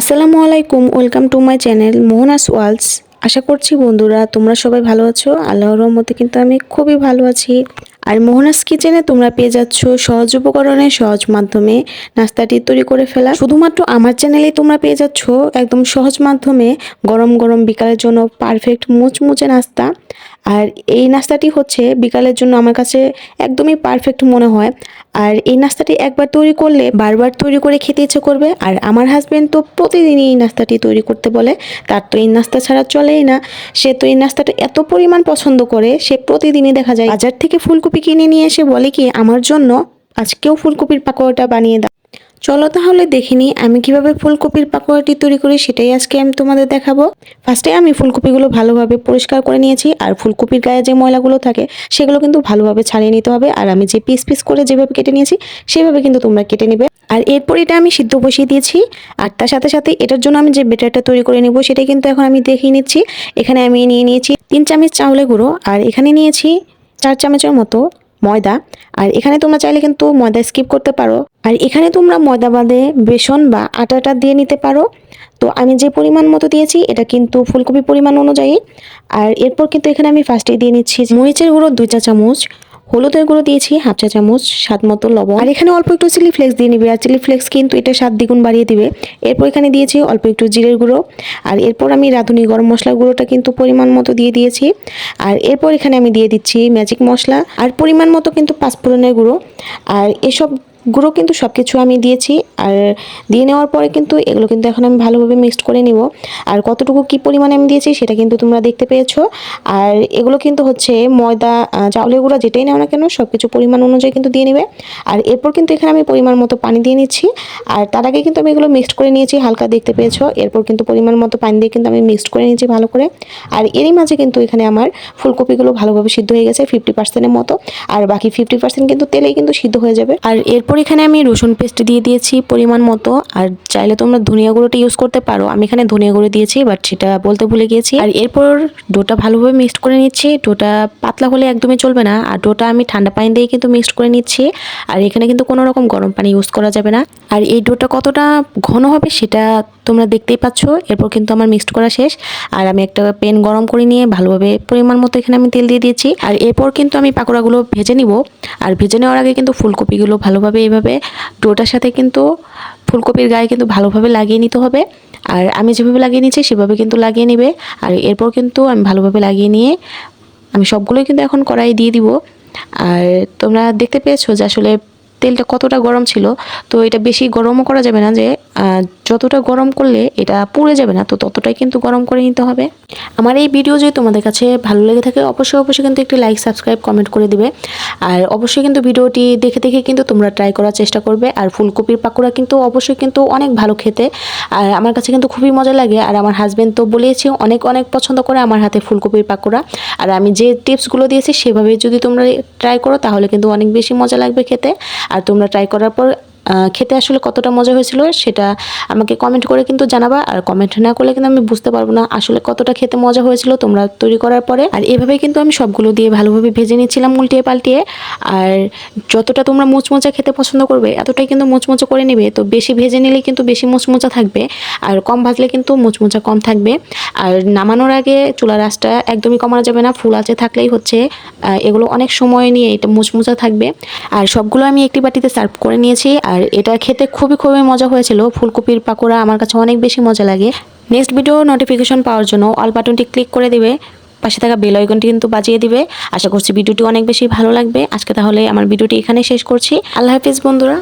আসসালামু আলাইকুম, welcome to my channel Mohona's worlds আশা করছি বন্ধুরা তোমরা সবাই ভালো আছো। আল্লাহর রহমতে কিন্তু আমি খুবই ভালো আছি। আর মোহনাস কিচেনে তোমরা পেয়ে যাচ্ছ সহজ উপকরণে সহজ মাধ্যমে নাস্তাটি তৈরি করে ফেলা। শুধুমাত্র আমার চ্যানেলেই তোমরা পেয়ে যাচ্ছ একদম সহজ মাধ্যমে গরম গরম বিকালের জন্য পারফেক্ট মুচমুচে নাস্তা। আর এই নাস্তাটি হচ্ছে বিকালের জন্য আমার কাছে একদমই পারফেক্ট মনে হয়। আর এই নাস্তাটি একবার তৈরি করলে বারবার তৈরি করে খেতে ইচ্ছে করবে। আর আমার হাজবেন্ড তো প্রতিদিনই এই নাস্তাটি তৈরি করতে বলে। তার তো এই নাস্তা ছাড়া চলেই না। সে তো এই নাস্তাটা এত পরিমাণ পছন্দ করে, সে প্রতিদিনই দেখা যায়। বাজার থেকে ফুলকপি কিনে নিয়ে এসে বলে কি, আমার জন্য আজকেও ফুলকপির পাকোড়াটা বানিয়ে দাও। চলো তাহলে দেখে নিই আমি কীভাবে ফুলকপির পাকোড়াটি তৈরি করি, সেটাই আজকে আমি তোমাদের দেখাবো। ফার্স্টে আমি ফুলকপিগুলো ভালোভাবে পরিষ্কার করে নিয়েছি, আর ফুলকপির গায়ে যে ময়লাগুলো থাকে, সেগুলো কিন্তু ভালোভাবে ছাড়িয়ে নিতে হবে, আর আমি যে পিস পিস করে যেভাবে কেটে নিয়েছি, সেভাবে কিন্তু তোমরা কেটে নেবে। আর এরপর এটা আমি সিদ্ধ বসিয়ে দিয়েছি, আর তার সাথে সাথে এটার জন্য আমি যে বেটারটা তৈরি করে নেব, সেটাই কিন্তু এখন আমি দেখিয়ে নিচ্ছি। এখানে আমি নিয়ে নিয়েছি তিন চামচ চাউলে গুঁড়ো, আর এখানে নিয়েছি চার চামচের মতো ময়দা। আর এখানে তোমরা চাইলে কিন্তু ময়দা স্কিপ করতে পারো। আর এখানে তোমরা ময়দা বাদে বেসন বা আটাটা দিয়ে নিতে পারো। তো আমি যে পরিমাণ মতো দিয়েছি, এটা কিন্তু ফুলকপি পরিমাণ অনুযায়ী। আর এরপর কিন্তু এখানে আমি ফার্স্টে দিয়ে নিচ্ছি মরিচের গুঁড়ো দুই চা চামচ হলুদের গুঁড়ো দিয়েছি, হাফ চা চামচ, স্বাদ মতো লবণ। আর এখানে অল্প একটু চিলি ফ্লেক্স দিয়ে নিবে, আর চিলি ফ্লেক্স কিন্তু এটা স্বাদ দ্বিগুণ বাড়িয়ে দিবে। এরপর এখানে দিয়েছি অল্প একটু জিরের গুঁড়ো। আর এরপর আমি রাঁধুনি গরম মশলার গুঁড়োটা কিন্তু পরিমাণ মতো দিয়ে দিয়েছি। আর এরপর এখানে আমি দিয়ে দিচ্ছি ম্যাজিক মশলা। আর পরিমাণ মতো কিন্তু পাঁচফোড়নের গুঁড়ো। আর এসব গুঁড়ো কিন্তু সব কিছু আমি দিয়েছি, আর দিয়ে নেওয়ার পরে কিন্তু এগুলো কিন্তু এখন আমি ভালোভাবে মিক্সড করে নিব। আর কতটুকু কি পরিমাণে আমি দিয়েছি সেটা কিন্তু তোমরা দেখতে পেয়েছ। আর এগুলো কিন্তু হচ্ছে ময়দা চাউলের গুঁড়া যেটাই নাও না কেন সব কিছু পরিমাণ অনুযায়ী কিন্তু দিয়ে নেবে। আর এরপর কিন্তু এখানে আমি পরিমাণ মতো পানি দিয়ে নিচ্ছি। আর তার আগে কিন্তু আমি এগুলো মিক্সড করে নিয়েছি, হালকা দেখতে পেয়েছ। এরপর কিন্তু পরিমাণ মতো পানি দিয়ে কিন্তু আমি মিক্সড করে নিয়েছি ভালো করে। আর এরই মাঝে কিন্তু এখানে আমার ফুলকপিগুলো ভালোভাবে সিদ্ধ হয়ে গেছে ফিফটি পার্সেন্টের মতো। আর বাকি ফিফটি পার্সেন্ট কিন্তু তেলেই কিন্তু সিদ্ধ হয়ে যাবে। আর এরপর এখানে আমি রসুন পেস্ট দিয়ে দিয়েছি পরিমাণ মতো। আর চাইলে তোমরা ধনিয়া গুঁড়োটা ইউজ করতে পারো। আমি এখানে ধনিয়া গুঁড়ো দিয়েছি বাট সেটা বলতে ভুলে গিয়েছি। আর এরপর ডোটা ভালোভাবে মিক্সড করে নিচ্ছি। ডোটা পাতলা হলে একদমই চলবে না। আর ডোটা আমি ঠান্ডা পানি দিয়ে কিন্তু মিক্সড করে নিচ্ছি। আর এখানে কিন্তু কোনো রকম গরম পানি ইউজ করা যাবে না। আর এই ডোটা কতটা ঘন হবে সেটা তোমরা দেখতেই পাচ্ছ। এরপর কিন্তু আমার মিক্সড করা শেষ। আর আমি একটা পেন গরম করে নিয়ে ভালোভাবে পরিমাণ মতো এখানে আমি তেল দিয়ে দিয়েছি। আর এরপর কিন্তু আমি পাকোড়াগুলো ভেজে নিব। আর ভেজে নেওয়ার আগে কিন্তু ফুলকপিগুলো ভালোভাবে এইভাবে। ডোটার সাথে কিন্তু ফুলকপির গায়ে কিন্তু ভালোভাবে লাগিয়ে নিতে হবে। আর আমি যেভাবে লাগিয়ে নিচ্ছি সেভাবে কিন্তু লাগিয়ে নেবে। আর এরপর কিন্তু আমি ভালোভাবে লাগিয়ে নিয়ে আমি সবগুলোই কিন্তু এখন কড়াই দিয়ে দিব। আর তোমরা দেখতে পেয়েছ যে আসলে তেলটা কতটা গরম ছিল, তো এটা বেশি গরমও করা যাবে না যে যতটা গরম করলে এটা পুড়ে যাবে না, তো ততটাই কিন্তু গরম করে নিতে হবে। আমার এই ভিডিও যদি তোমাদের কাছে ভালো লেগে থাকে, অবশ্যই অবশ্যই কিন্তু একটি লাইক সাবস্ক্রাইব কমেন্ট করে দিবে। আর অবশ্যই কিন্তু ভিডিওটি দেখে দেখে কিন্তু তোমরা ট্রাই করার চেষ্টা করবে। আর ফুলকপির পাকোড়া কিন্তু অবশ্যই কিন্তু অনেক ভালো খেতে। আর আমার কাছে কিন্তু খুবই মজা লাগে। আর আমার হাজব্যান্ড তো বলেছি অনেক অনেক পছন্দ করে আমার হাতে ফুলকপির পাকোড়া। আর আমি যে টিপসগুলো দিয়েছি সেভাবে যদি তোমরা ট্রাই করো, তাহলে কিন্তু অনেক বেশি মজা লাগবে খেতে। আর তোমরা ট্রাই করার পর খেতে আসলে কতটা মজা হয়েছিল সেটা আমাকে কমেন্ট করে কিন্তু জানাবা। আর কমেন্ট না করলে কিন্তু আমি বুঝতে পারব না আসলে কতটা খেতে মজা হয়েছিল তোমরা তৈরি করার পরে। আর এভাবে কিন্তু আমি সবগুলো দিয়ে ভালোভাবে ভেজে নিচ্ছিলাম উল্টিয়ে পাল্টিয়ে। আর যতটা তোমরা মুচমোচা খেতে পছন্দ করবে এতটাই কিন্তু মুচমোচা করে নেবে। তো বেশি ভেজে নিলে কিন্তু বেশি মুচমোচা থাকবে। আর কম ভাজলে কিন্তু মুচমোচা কম থাকবে। আর নামানোর আগে চুলার আঁচটা একদমই কমানো যাবে না, ফুল আছে থাকলেই হচ্ছে। এগুলো অনেক সময় নিয়ে এটা মুচমোচা থাকবে। আর সবগুলো আমি একটি বাটিতে সার্ভ করে নিয়েছি। আর এটা খেতে খুবই খুবই মজা হয়েছিল। ফুলকপির পাকোড়া আমার কাছে অনেক বেশি মজা লাগে। নেক্সট ভিডিও নোটিফিকেশন পাওয়ার জন্য অল বাটনটি ক্লিক করে দিবে। পাশে থাকা বেল আইকনটি কিন্তু বাজিয়ে দিবে। আশা করছি ভিডিওটি অনেক বেশি ভালো লাগবে। আজকে তাহলে আমার ভিডিওটি এখানে শেষ করছি। আল্লাহ হাফিজ বন্ধুরা।